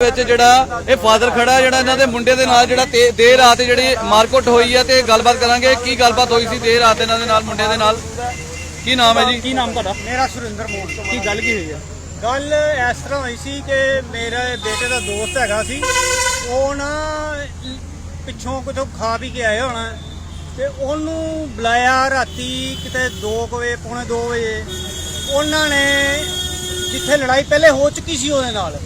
ਵਿੱਚ ਜਿਹੜਾ ਇਹ ਫਾਦਰ ਖੜਾ ਜਿਹੜਾ ਇਹਨਾਂ ਦੇ ਮੁੰਡੇ ਦੇ ਨਾਲ ਜਿਹੜਾ ਤੇ- ਦੇਰ ਰਾਤ ਜਿਹੜੀ ਮਾਰਕੁੱਟ ਹੋਈ ਹੈ ਤੇ ਗੱਲਬਾਤ ਕਰਾਂਗੇ। ਕੀ ਗੱਲਬਾਤ ਹੋਈ ਸੀ ਦੇਰ ਰਾਤ ਇਹਨਾਂ ਦੇ ਨਾਲ ਮੁੰਡੇ ਦੇ ਨਾਲ? ਕੀ ਨਾਮ ਹੈ ਜੀ? ਕੀ ਨਾਮ ਤੁਹਾਡਾ? ਮੇਰਾ ਸੁਰਿੰਦਰ ਮੋਹਨ ਕੀ ਗੱਲ ਕੀ ਹੋਈ ਆ ਗੱਲ ਇਸ ਤਰ੍ਹਾਂ ਹੋਈ ਸੀ ਕਿ ਮੇਰੇ ਬੇਟੇ ਦਾ ਦੋਸਤ ਹੈਗਾ ਸੀ। ਉਹ ਨਾ ਪਿੱਛੋਂ ਕਿਤੋਂ ਖਾ ਪੀ ਕੇ ਆਏ ਹੋਣਾ। ਤੇ ਉਹਨੂੰ ਬੁਲਾਇਆ ਰਾਤੀ ਕਿਤੇ 2 ਵਜੇ ਪੌਣੇ 2 ਵਜੇ। ਉਹਨਾਂ ਨੇ ਜਿੱਥੇ ਲੜਾਈ ਪਹਿਲੇ ਹੋ ਚੁੱਕੀ ਸੀ ਉਹਦੇ ਨਾਲ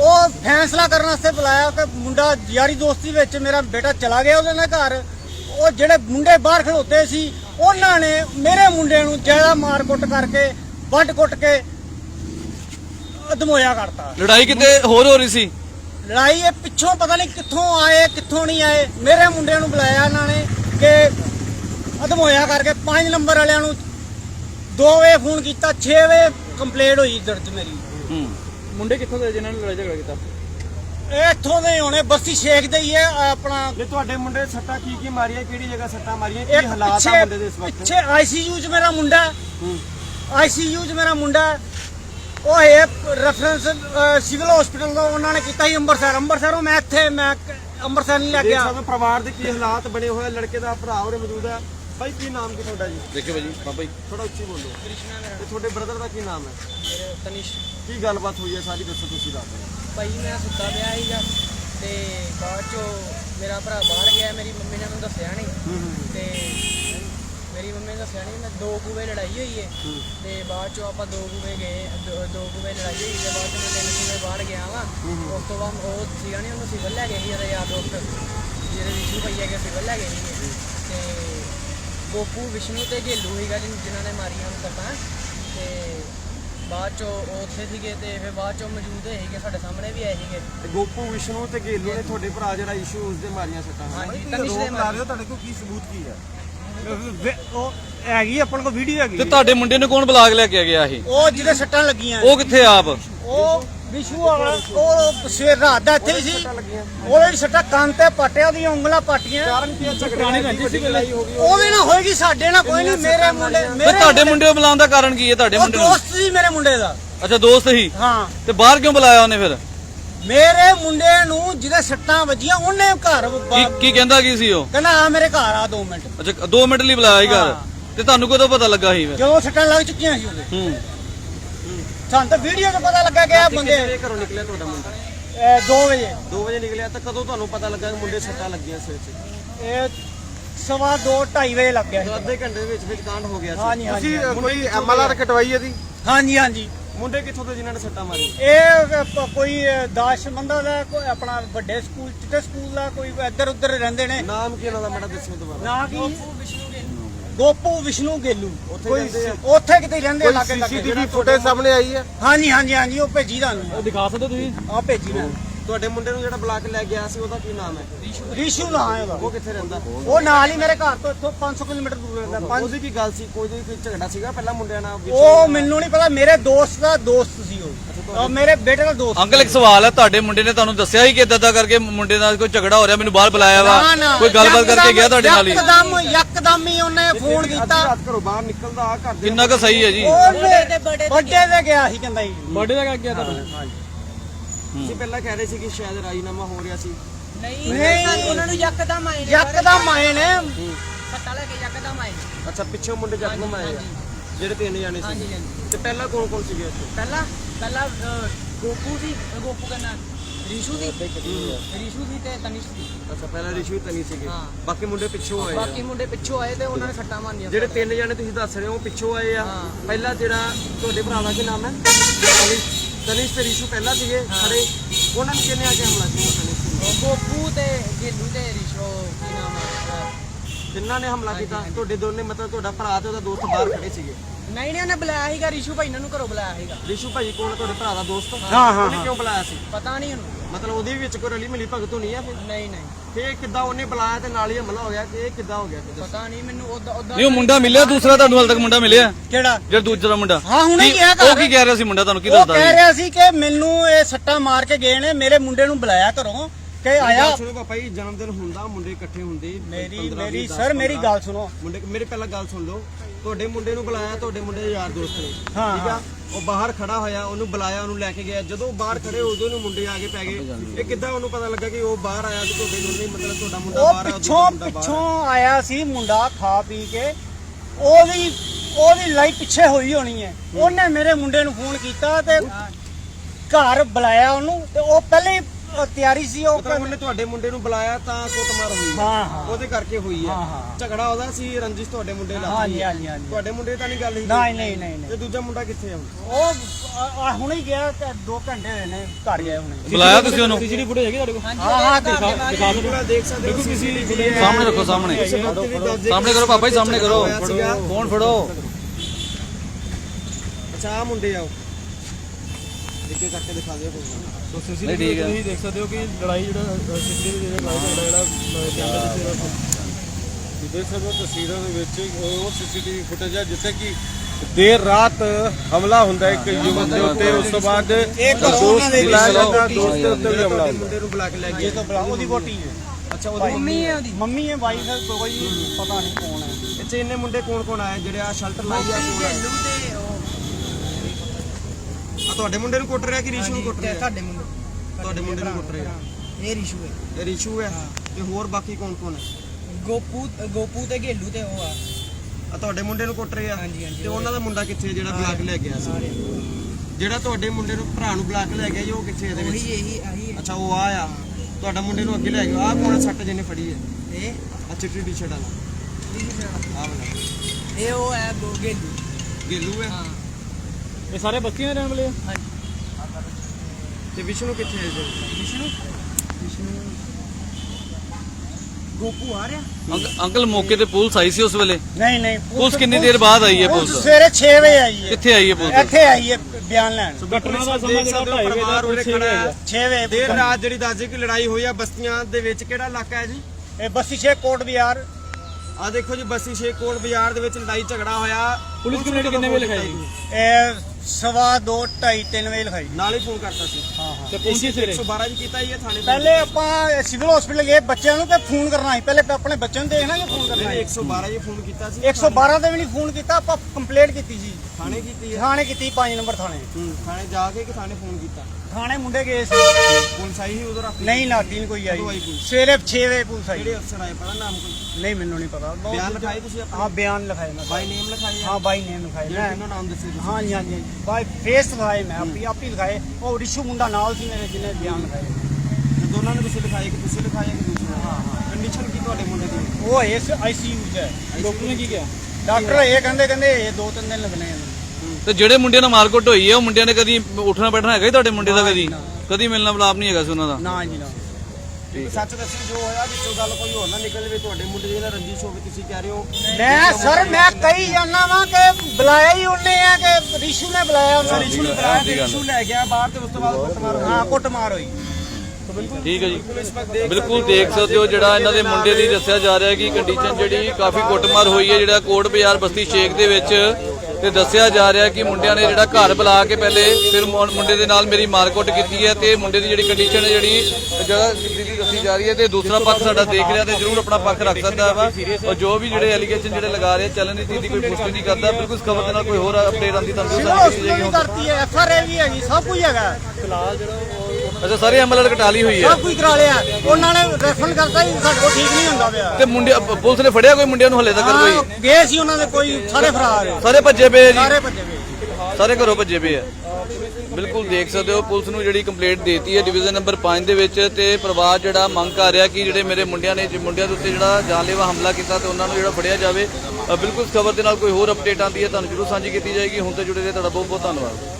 ਉਹ ਫੈਸਲਾ ਕਰਨ ਵਾਸਤੇ ਬੁਲਾਇਆ ਕਿ ਮੁੰਡਾ ਯਾਰੀ ਦੋਸਤੀ ਵਿੱਚ ਮੇਰਾ ਬੇਟਾ ਚਲਾ ਗਿਆ ਉਹਦੇ ਨਾਲ ਘਰ। ਉਹ ਜਿਹੜੇ ਮੁੰਡੇ ਬਾਹਰ ਖੜੋਤੇ ਸੀ ਉਹਨਾਂ ਨੇ ਮੇਰੇ ਮੁੰਡੇ ਨੂੰ ਜ਼ਿਆਦਾ ਮਾਰ ਕੁੱਟ ਕਰਕੇ ਵੱਢ ਕੁੱਟ ਕੇ ਅਧਮੋਇਆ ਕਰਤਾ। ਲੜਾਈ ਕਿਤੇ ਹੋਰ ਹੋ ਰਹੀ ਸੀ? ਲੜਾਈ ਇਹ ਪਿੱਛੋਂ ਪਤਾ ਨਹੀਂ ਕਿੱਥੋਂ ਆਏ ਕਿੱਥੋਂ ਨਹੀਂ ਆਏ। ਮੇਰੇ ਮੁੰਡੇ ਨੂੰ ਬੁਲਾਇਆ ਇਹਨਾਂ ਨੇ ਕਿ ਅਧਮੋਇਆ ਕਰਕੇ 5 ਨੰਬਰ ਵਾਲਿਆਂ ਨੂੰ 2 ਵਜੇ ਫੋਨ ਕੀਤਾ 6 ਵਜੇ ਕੰਪਲੇਂਟ ਹੋਈ ਦਰਜ ਮੇਰੀ। ਹੂੰ। ਮੁੰਡੇ ਕਿੱਥੋਂ ਦੇ ਜਿਨ੍ਹਾਂ ਨੇ ਲੜਾਈ ਝਗੜਾ ਕੀਤਾ? ਇਹ ਇੱਥੋਂ ਦੇ ਹੀ ਹੋਣੇ ਬਸਤੀ ਸ਼ੇਖ ਦੇ ਹੀ ਹੈ ਆਪਣਾ। ਜੇ ਤੁਹਾਡੇ ਮੁੰਡੇ ਸੱਟਾਂ ਕੀ ਕੀ ਮਾਰੀਆਂ ਕਿਹੜੀ ਜਗ੍ਹਾ ਸੱਟਾਂ ਮਾਰੀਆਂ ਕੀ ਹਾਲਾਤ ਆ ਮੁੰਡੇ ਦੇ ਇਸ ਵਕਤ? ਪਿੱਛੇ ਆਈਸੀਯੂ 'ਚ ਮੇਰਾ ਮੁੰਡਾ। ਆਈਸੀਯੂ 'ਚ ਮੇਰਾ ਮੁੰਡਾ। ਹੈ। ਉਹ ਹੈ ਰੈਫਰੈਂਸ ਸਿਵਲ ਹਸਪੀਟਲ ਦਾ ਉਹਨਾਂ ਨੇ ਕੀਤਾ ਸੀ ਅੰਮ੍ਰਿਤਸਰ। ਅੰਮ੍ਰਿਤਸਰੋਂ ਮੈਂ ਇੱਥੇ ਮੈਂ ਅੰਮ੍ਰਿਤਸਰ ਨਹੀਂ ਲੈ ਦੇਖ ਗਿਆ। ਸਕਦੇ ਹੋ ਪਰਿਵਾਰ ਦੇ ਕੀ ਹਾਲਾਤ ਬਣੇ ਹੋਏ ਲੜਕੇ ਦਾ ਭਰਾ ਉਰੇ ਮੌਜੂਦ ਹੈ ਭਾਈ ਕੀ ਨਾਮ ਕੀ ਤੁਹਾਡਾ ਜੀ? ਦੇਖਿਓ ਭਾਜੀ ਬਾਬਾ ਜੀ। ਥੋੜਾ ਉੱਚੀ ਬੋਲੋ। ਤੇ ਤੁਹਾਡੇ ਬ੍ਰਦਰ ਦਾ ਕੀ ਨਾਮ ਹੈ? ਤਨਿਸ਼। ਕੀ ਗੱਲਬਾਤ ਹੋਈ ਹੈ ਸਾਰੀ ਦੱਸੋ ਤੁਸੀਂ ਦੱਸ ਦਿਓ। ਭਾਈ ਮੈਂ ਸੁੱਤਾ ਪਿਆ ਸੀਗਾ ਤੇ ਬਾਅਦ ਚੋਂ ਮੇਰਾ ਭਰਾ ਬਾਹਰ ਗਿਆ ਮੇਰੀ ਮੰਮੀ ਨੇ ਮੈਨੂੰ ਦੱਸਿਆ ਨਹੀਂ ਤੇ ਮੇਰੀ ਮੰਮੀ ਨੇ ਦੱਸਿਆ ਨਹੀਂ ਮੈਂ ਦੋ ਕੂਵੇ ਲੜਾਈ ਹੋਈ ਏ। ਤੇ ਬਾਅਦ ਚੋਂ ਆਪਾਂ ਦੋ ਕੂਵੇ ਗਏ ਦੋ- ਦੋ ਕੂਵੇ ਲੜਾਈ ਹੋਈ ਤੇ ਬਾਅਦ ਚੋਂ ਮੈਂ ਤਿੰਨ ਕੂਵੇ ਬਾਹਰ ਗਿਆ ਵਾ। ਉਸ ਤੋਂ ਬਾਅਦ ਉਹ ਸੀਗਾ ਨਹੀਂ ਉਹਨੂੰ ਸਿਵਲ ਲੈ ਗਏ ਸੀ ਉਹਦੇ ਯਾਰ ਦੋਸਤ ਜਿਹੜੇ ਰਿਸ਼ੂ ਭਈਆ ਕੇ ਸਿਵਲ ਲੈ ਗਏ ਸੀ ਤੇ ਗੋਪੂ ਵਿਸ਼ਨੂੰ ਤੇ ਗੇਲੂ ਸੀਗਾ ਜਿਨ- ਜਿਨ੍ਹਾਂ ਨੇ ਮਾਰੀਆਂ ਸੱਟਾਂ। ਤੇ ਬਾਅਦ ਚੋਂ ਉਹ ਉੱਥੇ ਸੀਗੇ ਤੇ ਫਿਰ ਬਾਅਦ ਚੋਂ ਮੌਜੂਦ ਹੋਏ ਸੀਗੇ ਸਾਡੇ ਸਾਹਮਣੇ ਵੀ ਆਏ ਸੀਗੇ। ਤੇ ਗੋਪੂ ਵਿਸ਼ਨੂੰ ਤੇ ਗੇਲੂ ਨੇ ਤੁਹਾਡੇ ਭਰਾ ਜਿਹੜਾ ਇਸ਼ੂ ਉਸ ਦੇ ਮਾਰੀਆਂ ਸੱਟਾਂ ਹਨ? ਹਾਂਜੀ ਤਨਿਸ਼ ਦੇ ਮਾਰੀ। ਤੁਹਾਡੇ ਕੋਲ ਕੀ ਸਬੂਤ ਕੀ ਹੈ? ਵੇ- ਉਹ ਹੈਗੀ ਆਪਣੇ ਕੋਲ ਵੀਡੀਓ ਹੈਗੀ ਤੇ ਤੁਹਾਡੇ ਮੁੰਡੇ ਨੂੰ ਕੌਣ ਬੁਲਾ ਕੇ ਲੈ ਕੇ ਗਿਆ ਸੀ? ਉਹ ਜਿਹਦੇ ਸੱਟਾਂ ਲੱਗੀਆਂ। ਉਹ ਕਿੱਥੇ ਆਪ? ਉਹ ਵਿਸ਼ੂ ਵਾਲਾ ਉਹ ਸਵੇਰ ਰਾਤ ਦਾ ਇੱਥੇ ਹੀ ਸੀ। ਉਹਦੇ ਸੱਟਾਂ ਕੰਨ ਤੇ ਪਾਟਿਆ ਉਹਦੀਆਂ ਉਂਗਲਾਂ ਪਾਟੀਆਂ। ਉਹਦੇ ਨਾਲ ਹੋਏਗੀ ਸਾਡੇ ਨਾਲ ਕੋਈ ਨਹੀਂ ਮੇਰੇ ਮੁੰਡੇ ਤੇ ਮੇਰੇ ਤੁਹਾਡੇ ਮੁੰਡੇ ਨੂੰ ਬੁਲਾਉਣ ਦਾ ਕਾਰਨ ਕੀ ਹੈ? ਤੁਹਾਡੇ ਉਹ ਮੁੰਡੇ ਨੂੰ? ਦੋਸਤ ਸੀ ਮੇਰੇ ਮੁੰਡੇ ਦਾ। ਅੱਛਾ ਦੋਸਤ ਹੀ ਹਾਂ। ਤੇ ਬਾਹਰ ਕਿਉਂ ਬੁਲਾਇਆ ਉਹਨੇ ਫਿਰ? ਮੇਰੇ ਮੁੰਡੇ ਨੂੰ ਜਿਹਦੇ ਸੱਟਾਂ ਵੱਜੀਆਂ ਉਹਨੇ ਘਰ ਕੀ ਕੀ ਕਹਿੰਦਾ ਕੀ ਸੀ ਉਹ? ਕਹਿੰਦਾ ਆ ਮੇਰੇ ਘਰ ਆ 2 ਮਿੰਟ। ਅੱਛਾ 2 ਮਿੰਟ ਲਈ ਬੁਲਾਇਆ ਸੀ ਘਰ। ਹਾਂ। ਤੇ ਤੁਹਾਨੂੰ ਕਦੋਂ ਪਤਾ ਲੱਗਾ ਸੀ ਫਿਰ? ਜਦੋਂ ਸੱਟਾਂ ਲੱਗ ਚੁੱਕੀਆਂ ਸੀ ਉਹਦੇ। ਹੂੰ। ਸਾਨੂੰ ਤਾਂ ਵੀਡੀਓ 'ਚ ਪਤਾ ਲੱਗਾ ਕਿ ਆ ਬੰਦੇ ਕਿੰਨੇ ਵਜੇ ਘਰੋਂ ਨਿਕਲਿਆ ਤੁਹਾਡਾ ਮੁੰਡਾ? 2 ਵਜੇ। 2 ਵਜੇ ਨਿਕਲਿਆ ਤਾਂ ਕਦੋਂ ਤੁਹਾਨੂੰ ਪਤਾ ਲੱਗਾ ਕਿ ਮੁੰਡੇ ਸੱਟਾਂ ਲੱਗੀਆਂ ਸਿਰ 'ਚ? ਇਹ ਸਵਾ 2 2:30 ਵਜੇ ਲੱਗ ਗਿਆ ਸੀ। ਅੱਧੇ ਘੰਟੇ ਦੇ ਵਿੱਚ ਵਿੱਚ ਕਾਂਡ ਹੋ ਗਿਆ ਸੀ। ਹਾਂਜੀ ਹਾਂਜੀ। ਕੋਈ ਐਮਐਲਆਰ ਕਟਵਾਈ ਇਹਦੀ? ਹਾਂਜੀ ਹਾਂਜੀ। ਮੁੰਡੇ ਕਿੱਥੋਂ ਦੇ ਜਿਨ੍ਹਾਂ ਨੇ ਸੱਟਾਂ ਮਾਰੀਆਂ? ਇਹ ਪ- ਕੋਈ ਦਾਸ਼ ਬੰਦਾ ਦਾ ਕੋਈ ਆਪਣਾ ਵੱਡੇ ਸਕੂਲ ਚਿੱਟੇ ਸਕੂਲ ਦਾ ਕੋਈ ਇੱਧਰ ਉੱਧਰ ਰਹਿੰਦੇ ਨੇ। ਨਾਮ ਕੀ ਇਹਨਾਂ ਦਾ ਮੈਡਮ ਦੱਸਿਓ ਦੁਬਾਰਾ। ਨਾ ਕੀ? ਗੋਪੂ ਵਿਸ਼ਨੂੰ ਗੇਲੂ। ਉੱਥੇ ਕੋਈ ਰਹਿੰਦੇ ਆ? ਉੱਥੇ ਕਿਤੇ ਹੀ ਰਹਿੰਦੇ ਲਾਗੇ ਲਾਗੇ ਫੁਟੇਜ ਸਾਹਮਣੇ ਆਈ ਹੈ? ਹਾਂਜੀ ਹਾਂਜੀ ਹਾਂਜੀ ਉਹ ਭੇਜੀ ਉਹ ਤੁਹਾਨੂੰ ਦਿਖਾ ਸਕਦੇ ਹੋ ਤੁਸੀਂ? ਆ ਭੇਜੀ ਮੈਂ। ਤੁਹਾਡੇ ਮੁੰਡੇ ਨੂੰ ਜਿਹੜਾ ਬੁਲਾ ਕੇ ਲੈ ਗਿਆ ਸੀ ਉਹਦਾ ਕੀ ਨਾਮ ਹੈ? ਰਿਸ਼ੂ। ਨਾਂ ਹੈ ਉਹਦਾ। ਉਹ ਕਿੱਥੇ ਰਹਿੰਦਾ? ਉਹ ਨਾਲ ਹੀ ਮੇਰੇ ਘਰ ਤੋਂ ਇੱਥੋਂ 500 ਕਿਲੋਮੀਟਰ ਦੂਰ ਰਹਿੰਦਾ ਪੰਜ ਉਹਦੀ ਕੀ ਗੱਲ ਸੀ ਕੋਈ ਕੋਈ ਝਗੜਾ ਸੀਗਾ ਪਹਿਲਾਂ ਮੁੰਡਿਆਂ ਨਾਲ? ਵਿੱਚ? ਉਹ ਮੈਨੂੰ ਨਹੀਂ ਪਤਾ ਮੇਰੇ ਦੋਸਤ ਦਾ ਦੋਸਤ ਸੀ ਉਹ। ਉਹ ਮੇਰੇ ਬੇਟੇ ਦਾ ਦੋਸਤ ਅੰਕਲ ਇੱਕ ਸਵਾਲ ਹੈ ਤੁਹਾਡੇ ਮੁੰਡੇ ਨੇ ਤੁਹਾਨੂੰ ਦੱਸਿਆ ਸੀ ਕਿ ਇਦਾਂ ਦਾ ਕਰਕੇ ਮੁੰਡੇ ਨਾਲ ਕੋਈ ਝਗੜਾ ਹੋ ਰਿਹਾ ਮੈਨੂੰ ਬਾਹਰ ਬੁਲਾਇਆ ਵਾ? ਨਾ, ਨਾ, ਕੋਈ ਗੱਲਬਾਤ ਕਰਕੇ ਗਿਆ ਤੁਹਾਡੇ ਨਾਲ ਹੀ? ਯਕਦਮ ਯਕਦਮ ਹੀ ਉਹਨੇ ਫੋਨ ਅੱਧੀ ਕੀਤਾ। ਰਾਤ ਘਰੋਂ ਬਾਹਰ ਨਿਕਲਦਾ ਆ ਘਰ ਦੇ ਕਿੰਨਾ ਕੁ ਸਹੀ ਹੈ ਜੀ? ਉਹਨੇ ਵੱਡੇ ਤੇ ਗਿਆ ਸੀ ਕਹਿੰਦਾ ਜੀ। ਬਰਥਡੇ ਦਾ ਗਿਆ ਤੁਹਾਡਾ ਤੁਸੀਂ ਪਹਿਲਾਂ ਕਹਿ ਰਹੇ ਸੀ ਕਿ ਸ਼ਾਇਦ ਰਾਜੀਨਾਮਾ ਹੋ ਰਿਹਾ ਸੀ। ਨਹੀਂ ਨਹੀਂ। ਉਹਨਾਂ ਨੂੰ ਯਕਦਮ ਆਏ ਨੇ। ਯਕਦਮ ਆਏ ਨੇ। ਪਤਾ ਲੱਗੇ ਯਕਦਮ ਆਏ ਨੇ। ਅੱਛਾ ਪਿੱਛੋਂ ਮੁੰਡੇ ਜ਼ਖਮ ਆਏ ਆ। ਜਿਹੜੇ ਤਿੰਨ ਜਾਣੇ ਸੀ। ਹਾਂਜੀ ਤੇ ਪਹਿਲਾਂ ਕੌਣ ਕੌਣ ਸੀਗੇ ਇੱਥੇ? ਪਹਿਲਾਂ ਪਹਿਲਾਂ ਅਹ, ਗੋਪੂ ਸੀ ਅਹ, ਗੋਪੂ ਕਹਿੰਦਾ ਰਿਸ਼ੂ ਸੀ। ਰਿਸ਼ੂ ਸੀ ਤੇ ਤਨਿਸ਼ ਸੀ। ਅੱਛਾ ਪਹਿਲਾਂ ਰਿਸ਼ੂ ਤਨੀ ਸੀਗੇ। ਹਾਂ। ਬਾਕੀ ਮੁੰਡੇ ਪਿੱਛੋਂ ਆਏ ਆ। ਬਾਕੀ ਮੁੰਡੇ ਪਿੱਛੋਂ ਆਏ ਤੇ ਉਹਨਾਂ ਨੇ ਸੱਟਾਂ ਮਾਰੀਆਂ ਜਿਹੜੇ ਤਿੰਨ ਜਾਣੇ ਤੁਸੀਂ ਦੱਸ ਰਹੇ ਹੋ ਉਹ ਪਿੱਛੋਂ ਆਏ ਆ। ਹਾਂ। ਪਹਿਲਾਂ ਜਿਹੜਾ ਤੁਹਾਡੇ ਭਰਾ ਦਾ ਕੀ ਨਾਮ ਹੈ? ਤਨਿਸ਼। ਤਨਿਸ਼ ਤੇ ਰਿਸ਼ੂ ਪਹਿਲਾਂ ਸੀਗੇ ਖੜੇ। ਉਹਨਾਂ ਨੂੰ ਕਿੰਨੇ ਆ ਕੇ ਹਮਲਾ ਕੀਤਾ ਤਨਿਸ਼? ਉਹ ਗੋਪੂ ਤੇ ਗੇਲੂ ਤੇ ਰਿਸ਼ੋ ਕੀ ਨਾਮ ਹੈ ਤਿੰਨਾਂ ਨੇ ਹਮਲਾ ਕੀਤਾ ਤੁਹਾਡੇ ਦੋਨੇ ਮਤਲਬ ਤੁਹਾਡਾ ਭਰਾ ਤੇ ਉਹਦਾ ਦੋਸਤ ਬਾਹਰ ਖੜੇ ਸੀਗੇ। ਨਹੀਂ ਨਹੀਂ ਉਹਨੇ ਬੁਲਾਇਆ ਸੀਗਾ ਰਿਸ਼ੂ ਭਾਈ ਨੂੰ ਘਰੋਂ ਬੁਲਾਇਆ ਸੀਗਾ। ਰਿਸ਼ੂ ਭਾਜੀ ਕੋਲ ਤੁਹਾਡੇ ਭਰਾ ਦਾ ਦੋਸਤ? ਹਾਂ, ਹਾਂ, ਉਹਨੇ ਕਿਉਂ ਬੁਲਾਇਆ ਸੀ? ਪਤਾ ਨਹੀਂ ਉਹਨੂੰ। ਮਤਲਬ ਉਹਦੇ ਵਿੱਚ ਕੋਈ ਰਲੀ ਮਿਲੀ ਭਗਤ ਹੋਣੀ ਆ ਫਿਰ? ਨਹੀਂ ਨਹੀਂ। ਤੇ ਇਹ ਕਿੱਦਾਂ ਉਹਨੇ ਬੁਲਾਇਆ ਤੇ ਨਾਲ ਹੀ ਹਮਲਾ ਹੋ ਗਿਆ ਕਿ ਇਹ ਕਿੱਦਾਂ ਹੋ ਗਿਆ ਦੱਸੋ। ਪਤਾ ਨਹੀਂ ਮੈਨੂੰ ਉਹਦਾ ਉਹਦਾ ਨਹੀਂ ਉਹ ਮੁੰਡਾ ਮਿਲਿਆ ਦੂਸਰਾ ਤੁਹਾਨੂੰ ਹਾਲ ਤੱਕ ਮੁੰਡਾ ਮਿਲਿਆ। ਕਿਹੜਾ? ਜਿਹੜਾ ਦੂਜਾ ਮੁੰਡਾ। ਹਾਂ, ਹੁਣੇ ਕੀ- ਗਿਆ ਘਰ। ਉਹ ਕੀ ਕਹਿ ਰਿਹਾ ਸੀ ਮੁੰਡਾ ਤੁਹਾਨੂੰ? ਕੀ ਉਹ ਦੱਸਦਾ ਕਹਿ ਸੀ? ਰਿਹਾ ਸੀ ਕਿ ਮੈਨੂੰ ਇਹ ਸੱਟਾਂ ਮਾਰ ਕੇ ਗਏ ਨੇ ਮੇਰੇ ਮੁੰਡੇ ਨੂੰ ਬੁਲਾਇਆ ਘਰੋਂ ਕਿ ਆਇਆ। ਸੁਣੋ ਪਾਪਾ ਜੀ ਜਨਮ ਦਿਨ ਹੁੰਦਾ ਮੁੰਡੇ ਇਕੱਠੇ ਹੁੰਦੇ ਮੇਰੀ 15, ਮੇਰੀ 10, ਸਰ ਮੇਰੀ 15 ਗੱਲ ਸੁਣੋ। ਮੁੰਡੇ ਮੇਰੇ ਪਹਿਲਾਂ ਗੱਲ ਸੁਣ ਲਓ। ਤੁਹਾਡੇ ਮੁੰਡੇ ਨੂੰ ਬੁਲਾਇਆ ਤੁਹਾਡੇ ਮੁੰਡੇ ਦੇ ਯਾਰ ਦੋਸਤ ਨੇ। ਹਾਂ, ਠੀਕ ਆ? ਹਾਂ। ਉਹ ਬਾਹਰ ਖੜਾ ਹੋਇਆ ਉਹਨੂੰ ਬੁਲਾਇਆ ਉਹਨੂੰ ਲੈ ਕੇ ਗਿਆ। ਜਦੋਂ ਬਾਹਰ ਖੜੇ ਉਦੋਂ ਨੂੰ ਮੁੰਡੇ ਆ ਕੇ ਪੈ ਗਏ। ਇਹ ਕਿੱਦਾਂ ਉਹਨੂੰ ਪਤਾ ਲੱਗਾ ਕਿ ਉਹ ਬਾਹਰ ਆਇਆ ਤੇ ਤੁਹਾਡੇ ਨੂੰ ਨਹੀਂ ਮਤਲਬ ਤੁਹਾਡਾ ਮੁੰਡਾ ਉਹ ਬਾਹਰ ਆ ਪਿੱਛੋਂ ਪਿੱਛੋਂ ਆਇਆ ਸੀ ਮੁੰਡਾ ਖਾ ਪੀ ਕੇ। ਉਹਦੀ ਉਹਦੀ ਲਾਈ ਪਿੱਛੇ ਹੋਈ ਹੋਣੀ ਹੈ। ਉਹਨੇ ਮੇਰੇ ਮੁੰਡੇ ਨੂੰ ਫੋਨ ਕੀਤਾ ਤੇ ਘਰ ਬੁਲਾਇਆ ਉਹਨੂੰ ਤੇ ਉਹ ਪਹਿਲੇ ਹੀ ਤਿਆਰੀ ਸੀ ਉਹ ਮਤਲਬ ਉਹਨੇ ਤੁਹਾਡੇ ਮੁੰਡੇ ਨੂੰ ਬੁਲਾਇਆ ਤਾਂ ਕੁੱਟਮਾਰ ਹੋਈ। ਹੈ। ਹਾਂ। ਹਾਂ ਉਹਦੇ ਕਰਕੇ ਹੋਈ ਹੈ। ਹਾਂ, ਹਾਂ। ਝਗੜਾ ਉਹਦਾ ਸੀ ਰੰਜਿਸ਼ ਤੁਹਾਡੇ ਮੁੰਡੇ ਨਾਲ ਹਾਂਜੀ ਹਾਂਜੀ ਹਾਂਜੀ। ਤੁਹਾਡੇ ਮੁੰਡੇ ਤਾਂ ਨਹੀਂ ਗੱਲ ਸੀ। ਨਹੀਂ ਨਹੀਂ ਨਹੀਂ ਨਹੀਂ। ਤੇ ਦੂਜਾ ਮੁੰਡਾ ਕਿੱਥੇ ਆ ਹੁਣ? ਉਹ ਆ- ਆ ਹੁਣੇ ਹੀ ਗਿਆ ਤੇ 2 ਘੰਟੇ ਹੋਏ ਨੇ ਘਰ ਗਿਆ ਹੁਣੇ। ਬੁਲਾਇਆ ਤੁਸੀਂ ਉਹਨੂੰ? ਸੀਸੀਟੀਵੀ ਫੁਟੇਜ ਹੈਗੀ ਤੁਹਾਡੇ ਕੋਲ? ਹਾਂ ਹਾਂ ਦਿਖਾ ਦਿਖਾ ਦਿਓ। ਪੂਰਾ ਦੇਖ ਸਕਦੇ ਹੋ ਸੀਸੀਟੀਵੀ ਸਾਹਮਣੇ ਰੱਖੋ ਸਾਹਮਣੇ। ਸਾਹਮਣੇ ਕਰੋ ਪਾਪਾ ਜੀ ਸਾਹਮਣੇ ਕਰੋ। ਫੋਨ ਫੜੋ। ਅੱਛਾ ਆਹ ਮੁੰਡੇ ਆਓ ਇੱਕ ਕਰਕੇ ਦਿਖਾ ਦਿਓ ਕੋਈ ਤੋ ਨਹੀਂ, ਠੀਕ ਹੈ। ਤੁਸੀਂ ਦੇਖ ਸਕਦੇ ਹੋ ਕਿ ਲੜਾਈ ਜਿਹੜਾ ਸੀਸੀਟੀਵੀ ਦੇ ਲੜਾਈ ਝਗੜਾ ਜਿਹੜਾ ਅ, ਕੈਮਰੇ ਦੇ ਦੇਖ ਸਕਦੇ ਹੋ ਤਸਵੀਰਾਂ ਦੇ ਵਿੱਚ ਉਹ ਸੀਸੀਟੀਵੀ ਫੁਟੇਜ ਹੈ ਜਿੱਥੇ ਕਿ ਦੇਰ ਰਾਤ ਹਮਲਾ ਹੁੰਦਾ ਹੈ ਇੱਕ ਯੁਵਕ ਦੇ ਉੱਤੇ। ਉਸ ਤੋਂ ਬਾਅਦ ਇੱਕ ਉਹਨਾਂ ਦੇ ਬੁਲਾਇਆ ਵਿੱਚ ਜਾਂਦਾ ਦੋਸਤ ਦੇ ਉੱਤੇ ਵੀ ਹਮਲਾ ਹੁੰਦਾ ਮੁੰਡੇ ਨੂੰ ਬੁਲਾ ਕੇ ਲੈ ਇਹ ਗਏ ਤੋਂ ਬੁਲਾ ਉਹਦੀ ਵੋਟੀ ਹੈ। ਅੱਛਾ ਉਹਦੀ ਮੰਮੀ ਹੈ ਉਹਦੀ? ਮੰਮੀ ਹੈ ਵਾਈਫ ਹੈ ਕੋਈ ਪਤਾ ਨਹੀਂ ਕੌਣ ਹੈ। ਇੱਥੇ ਇੰਨੇ ਮੁੰਡੇ ਕੌਣ ਕੌਣ ਆਏ ਜਿਹੜੇ ਆ ਸ਼ਲਟਰ ਲਾਈ ਆ ਕੋਲ? ਤੁਹਾਡੇ ਮੁੰਡੇ ਨੂੰ ਕੁੱਟ ਰਿਹਾ ਕਿ ਰਿਸ਼ੂ ਨੂੰ ਕੁੱਟ ਰਿਹਾ? ਤੁਹਾਡੇ ਮੁੰਡੇ ਤੁਹਾਡੇ ਮੁੰਡੇ ਨੂੰ ਕੁੱਟ ਰਿਹਾ। ਇਹ ਰਿਸ਼ੂ ਹੈ। ਇਹ ਰਿਸ਼ੂ ਹੈ? ਤੇ ਹੋਰ ਬਾਕੀ ਕੌਣ ਕੌਣ ਹੈ? ਗੋਪੂ ਗੋਪੂ ਤੇ ਗੇਲੂ ਤੇ ਉਹ ਆ। ਆ ਤੁਹਾਡੇ ਮੁੰਡੇ ਨੂੰ ਕੁੱਟ ਰਿਹਾ? ਹਾਂਜੀ, ਹਾਂਜੀ, ਤੇ ਉਹਨਾਂ ਦਾ ਮੁੰਡਾ ਕਿੱਥੇ ਹੈ ਜਿਹੜਾ ਬੁਲਾ ਕੇ ਲੈ ਗਿਆ ਸੀ? ਜਿਹੜਾ ਤੁਹਾਡੇ ਮੁੰਡੇ ਨੂੰ ਭਰਾ ਨੂੰ ਬੁਲਾ ਕੇ ਲੈ ਗਿਆ ਜੀ ਉਹ ਕਿੱਥੇ ਹੈ ਇਹਦੇ ਵਿੱਚ? ਇਹੀ ਆਹੀ ਅੱਛਾ ਉਹ ਆ ਆ ਤੁਹਾਡਾ ਮੁੰਡੇ ਨੂੰ ਅੱਗੇ ਲੈ ਗਿਆ। ਆ ਕੌਣ ਹੈ ਸੱਟ ਜਿਹਨੇ ਫੜੀ ਹੈ। ਇਹ? ਆ ਚਿੱਟੀ ਟੀ-ਸ਼ਰਟ ਵਾਲਾ। ਆ ਵਾਲਾ। ਇਹ ਉਹ ਹੈ ਬੋ ਗੇਲੂ ਗੇਲੂ ਹੈ। ਇਹ ਸਾਰੇ ਬੱਚੀਆਂ ਦੇ ਰਹਿਣ ਵਾਲੇ ਆ? ਤੇ ਵਿਸ਼ਨੂੰ ਕਿੱਥੇ ਹੈ ਜੀ? ਗੋਪੂ ਆ ਰਿਹਾ? ਅੰਕ- ਅੰਕਲ ਮੌਕੇ ਤੇ ਪੁਲਿਸ ਆਈ ਸੀ ਉਸ ਵੇਲੇ? ਨਹੀਂ ਨਹੀਂ ਪੁਲਿਸ ਕਿੰਨੀ ਦੇਰ ਬਾਅਦ ਆਈ ਹੈ ਪੁਲਿਸ? ਸਵੇਰੇ 6 ਵਜੇ ਆਈ ਹੈ। ਕਿੱਥੇ ਆਈ ਹੈ ਪੁਲਿਸ? ਇੱਥੇ ਆਈ ਹੈ ਬਿਆਨ ਲੈਣ। ਘਟਨਾ ਦਾ ਸਮਾਂ ਜਿਹੜਾ 2:30 ਵਜੇ ਦਾ ਪਰਿਵਾਰ ਉਰੇ ਖੜਾ ਹੈ। 6 ਵਜੇ ਦੇਰ ਰਾਤ ਜਿਹੜੀ ਦੱਸਦੇ ਕਿ ਲੜਾਈ ਹੋਈ ਆ ਬਸਤੀਆਂ ਦੇ ਵਿੱਚ ਕਿਹੜਾ ਇਲਾਕਾ ਹੈ ਜੀ? ਇਹ ਬੱਸੀ ਛੇ ਕੋਟ ਬਾਜ਼ਾਰ ਆ ਦੇਖੋ ਜੀ ਬਸਤੀ ਸ਼ੇਖ ਕੋਟ ਬਾਜ਼ਾਰ ਦੇ ਵਿੱਚ ਲੜਾਈ ਝਗੜਾ ਹੋਇਆ। ਪੁਲਿਸ ਕੰਪਲੇਂਟ ਕਿੰਨੇ ਵੇ ਲਿਖਾਈ ਜੀ। ਇਹ ਸਵਾ 2 2:30 3 ਵਜੇ ਲਿਖਾਈ ਨਾਲ ਹੀ ਫੋਨ ਕਰਤਾ ਸੀ। ਹਾਂ ਹਾਂ। ਤੇ ਪੁਲਿਸ ਹੀ ਸਵੇਰੇ? 112 ਜੀ ਕੀਤਾ ਹੀ ਹੈ ਥਾਣੇ ਪਹਿਲੇ ਆਪਾਂ ਸਿਵਲ ਹਸਪੀਟਲ ਗਏ ਬੱਚਿਆਂ ਨੂੰ ਤੇ ਫੋਨ ਕਰਨਾ ਸੀ। ਪਹਿਲੇ ਆਪਣੇ ਬੱਚਿਆਂ ਨੂੰ ਦੇਖਣਾ ਕਿ ਫੋਨ ਕਰਨਾ ਸੀ? 112 ਜੀ ਫੋਨ ਕੀਤਾ ਸੀ। 112 ਤੇ ਵੀ ਨਹੀਂ ਫੋਨ ਕੀਤਾ ਆਪਾਂ ਕੰਪਲੇਂਟ ਕੀਤੀ ਸੀ। ਥਾਣੇ ਕੀਤੀ ਹੈ। ਥਾਣੇ ਕੀਤੀ 5 ਨੰਬਰ ਥਾਣੇ। ਹੂੰ, ਥਾਣੇ ਜਾ ਕੇ ਕਿ ਥਾਣੇ ਫੋਨ ਕੀਤਾ। ਥਾਣੇ ਮੁੰਡੇ ਗਏ ਸੀ। ਪੁਲਿਸ ਆਈ ਸੀ ਉਧਰ ਆਪਣੀ ਨਹੀਂ ਨਾਟੀ ਨਹੀਂ ਕੋਈ ਆਈ? ਸਵੇਰੇ 6 ਵਜੇ ਪੁਲਿਸ ਆਈ। ਕਿਹੜੇ ਅਫਸਰ ਆਏ? ਪਤਾ ਨਾਮ ਕੋਈ? ਨਹੀਂ ਮੈਨੂੰ ਨਹੀਂ ਪਤਾ। ਬਿਆਨ ਲਿਖਾਏ ਤੁਸੀਂ ਆਪਣੇ? ਹਾਂ ਬਿਆਨ ਲਿਖਾਏ ਮੈਂ। ਬਾਈ ਨੇਮ ਲਿਖਾਏ ਹਾਂ ਬਾਈ ਨੇ ਲਿਖਾਏ। ਮੈਂ ਕਿਹਨਾਂ ਨਾਮ ਦੱਸੇ ਤੁਸੀਂ? ਹਾਂ ਜੀ ਹਾਂ ਜੀ ਬਾਈ ਫੇਸ ਲਿਖਾਏ ਮੈਂ ਆਪੀ ਆਪੀ ਲਿਖਾਏ। ਉਹ ਰਿਸ਼ੂ ਮੁੰਡਾ ਨਾਲ ਸੀ ਮੇਰੇ ਜਿਹਨੇ ਬਿਆਨ ਲਿਖਾਏ। ਦੋਨਾਂ ਨੇ ਤੁਸੀਂ ਲਿਖਾਏ ਕਿ ਤੁਸੀਂ ਲਿਖਾਏ ਕਿ ਦੂਸਰੇ ਹਾਂ ਹਾਂ। ਕੰਡੀਸ਼ਨ ਕੀ ਤੁਹਾਡੇ ਮੁੰਡੇ ਦੀ? ਉਹ ਇਸ ਆਈਸੀਯੂ 'ਚ ਹੈ। ਡਾਕਟਰ ਨੇ ਕੀ ਕਿਹਾ? ਡਾਕਟਰ ਇਹ ਕਹਿੰਦੇ ਕਹਿੰਦੇ ਇਹ ਦੋ ਤਿੰਨ ਦਿਨ ਲੱਗਣੇ ਆ। ਤੇ ਜਿਹੜੇ ਮੁੰਡਿਆਂ ਨਾਲ ਮਾਰਕੁੱਟ ਹੋਈ ਹੈ ਉਹ ਮੁੰਡਿਆਂ ਨੇ ਕਦੀ ਉੱਠਣਾ ਬੈਠਣਾ ਹੈਗਾ ਜੀ ਤੁਹਾਡੇ ਮੁੰਡੇ ਦਾ ਕਦੀ? ਕਦੀ ਮਿਲਣਾ ਬਲਾਪ ਨਹੀਂ ਹੈਗਾ ਸੀ ਉਹਨਾਂ ਦਾ? ਨਾ ਜੀ ਨਾ। ਸੱਚ ਦੱਸੀ ਜੋ ਹੋਇਆ ਵਿੱਚੋਂ ਗੱਲ ਕੋਈ ਹੋਰ ਨਾ ਨਿਕਲ ਵੇ ਤੁਹਾਡੇ ਮੁੰਡੇ ਦੀ ਨਾਲ ਰੰਜਿਸ਼ ਹੋਵੇ ਤੁਸੀਂ ਕਹਿ ਰਹੇ ਹੋ। ਮੈਂ ਸਰ ਮੈਂ ਕਹੀ ਜਾਂਦਾ ਵਾਂ ਕਿ ਬੁਲਾਇਆ ਹੀ ਉਹਨੇ ਆ ਕਿ ਰਿਸ਼ੂ ਨੇ ਬੁਲਾਇਆ ਉਹਨਾਂ ਰਿਸ਼ੂ ਨੂੰ ਬੁਲਾਇਆ ਤੇ ਰਿਸ਼ੂ ਲੈ ਗਿਆ ਬਾਹਰ ਤੇ ਉਸ ਤੋਂ ਬਾਅਦ ਕੁੱਟਮਾਰ ਹੋਈ। ਹਾਂ ਕੁੱਟਮਾਰ ਹੋਈ। ਠੀਕ ਹੈ ਜੀ। ਪੁਲਿਸ ਪਰ ਦੇਖ ਬਿਲਕੁਲ ਦੇਖ ਸਕਦੇ ਹੋ ਜਿਹੜਾ ਇਹਨਾਂ ਦੇ ਮੁੰਡੇ ਦੀ ਦੱਸਿਆ ਜਾ ਰਿਹਾ ਕਿ ਕੰਡੀਸ਼ਨ ਜਿਹੜੀ ਕਾਫੀ ਕੁੱਟਮਾਰ ਹੋਈ ਹੈ ਜਿਹੜਾ ਕੋਟ ਬਾਜ਼ਾਰ ਬਸਤੀ ਸ਼ੇਖ ਦੇ ਵਿੱਚ। ਤੇ ਦੱਸਿਆ ਜਾ ਰਿਹਾ ਕਿ ਮੁੰਡਿਆਂ ਨੇ ਜਿਹੜਾ ਘਰ ਬੁਲਾ ਕੇ ਪਹਿਲੇ ਫਿਰ ਮੁੰਡੇ ਦੇ ਨਾਲ ਮੇਰੀ ਮਾਰਕੁੱਟ ਕੀਤੀ ਹੈ ਤੇ ਮੁੰਡੇ ਦੀ ਜਿਹੜੀ ਕੰਡੀਸ਼ਨ ਹੈ ਜਿਹੜੀ ਜਗ੍ਹਾ ਦੀ ਦੱਸੀ ਜਾ ਰਹੀ ਹੈ ਤੇ ਦੂਸਰਾ ਪੱਖ ਸਾਡਾ ਦੇਖ ਰਿਹਾ ਤੇ ਜਰੂਰ ਆਪਣਾ ਪੱਖ ਰੱਖ ਸਕਦਾ ਵਾ। ਔਰ ਜੋ ਵੀ ਜਿਹੜੇ ਐਲੀਗੇਸ਼ਨ ਜਿਹੜੇ ਲਗਾ ਰਹੇ ਚੱਲਣ ਦੀ ਦੀ ਕੋਈ ਪੁਸ਼ਟੀ ਨਹੀਂ ਕਰਦਾ। ਬਿਲਕੁਲ ਇਸ ਖਬਰ ਦੇ ਨਾਲ ਕੋਈ ਹੋਰ ਅਪਡੇਟ ਆਉਂਦੀ ਤੁਹਾਨੂੰ ਸਾਂਝੀ ਕੀਤੀ ਜਾਏਗੀ ਹਸਪੀਟਲ ਵੀ ਕਰਤੀ ਹੈ ਐਫ ਆਰ ਵੀ ਹੈਗੀ ਸਭ ਕੁਝ ਹੈਗਾ। ਅੱਛਾ ਸਾਰੇ ਐਮਐਲਆਰ ਕਟਾ ਲਈ ਹੋਈ ਹੈ। ਸਭ ਕੁਝ ਕਰਾ ਲਿਆ। ਉਹਨਾਂ ਨੇ ਰੈਫਰ ਕਰਤਾ ਹੀ ਸਾਡੇ ਕੋਲ ਠੀਕ ਨਹੀਂ ਹੁੰਦਾ ਪਿਆ। ਤੇ ਮੁੰਡੇ ਪੁਲਿਸ ਨੇ ਫੜਿਆ ਕੋਈ ਮੁੰਡਿਆਂ ਨੂੰ ਹਲੇ ਤੱਕ ਕੋਈ? ਗਏ ਸੀ ਉਹਨਾਂ ਦੇ ਕੋਈ ਸਾਰੇ ਫਰਾਰ ਹੈ। ਸਾਰੇ ਭੱਜੇ ਪਏ ਆ ਜੀ? ਸਾਰੇ ਭੱਜੇ ਗਏ ਸਾਰੇ ਘਰੋਂ ਭੱਜੇ ਪਏ ਆ। ਬਿਲਕੁਲ ਦੇਖ ਸਕਦੇ ਹੋ ਪੁਲਿਸ ਨੂੰ ਜਿਹੜੀ ਕੰਪਲੇਂਟ ਦੇਤੀ ਹੈ ਡਿਵੀਜ਼ਨ ਨੰਬਰ 5 ਦੇ ਵਿੱਚ ਤੇ ਪਰਿਵਾਰ ਜਿਹੜਾ ਮੰਗ ਕਰ ਰਿਹਾ ਕਿ ਜਿਹੜੇ ਮੇਰੇ ਮੁੰਡਿਆਂ ਨੇ ਜੇ ਮੁੰਡਿਆਂ ਦੇ ਉੱਤੇ ਜਿਹੜਾ ਜਾਨਲੇਵਾ ਹਮਲਾ ਕੀਤਾ ਤੇ ਉਹਨਾਂ ਨੂੰ ਜਿਹੜਾ ਫੜਿਆ ਜਾਵੇ ਅ, ਬਿਲਕੁਲ ਇਸ ਖਬਰ ਦੇ ਨਾਲ ਕੋਈ ਹੋਰ ਅਪਡੇਟ ਆਉਂਦੀ ਹੈ ਤੁਹਾਨੂੰ ਜਰੂਰ ਸਾਂਝੀ ਕੀਤੀ ਜਾਏਗੀ। ਹੁਣ ਤੇ ਜੁੜੇ ਰਹੇ ਤੁਹਾਡਾ ਬਹੁਤ ਬਹੁਤ ਧੰਨਵਾਦ।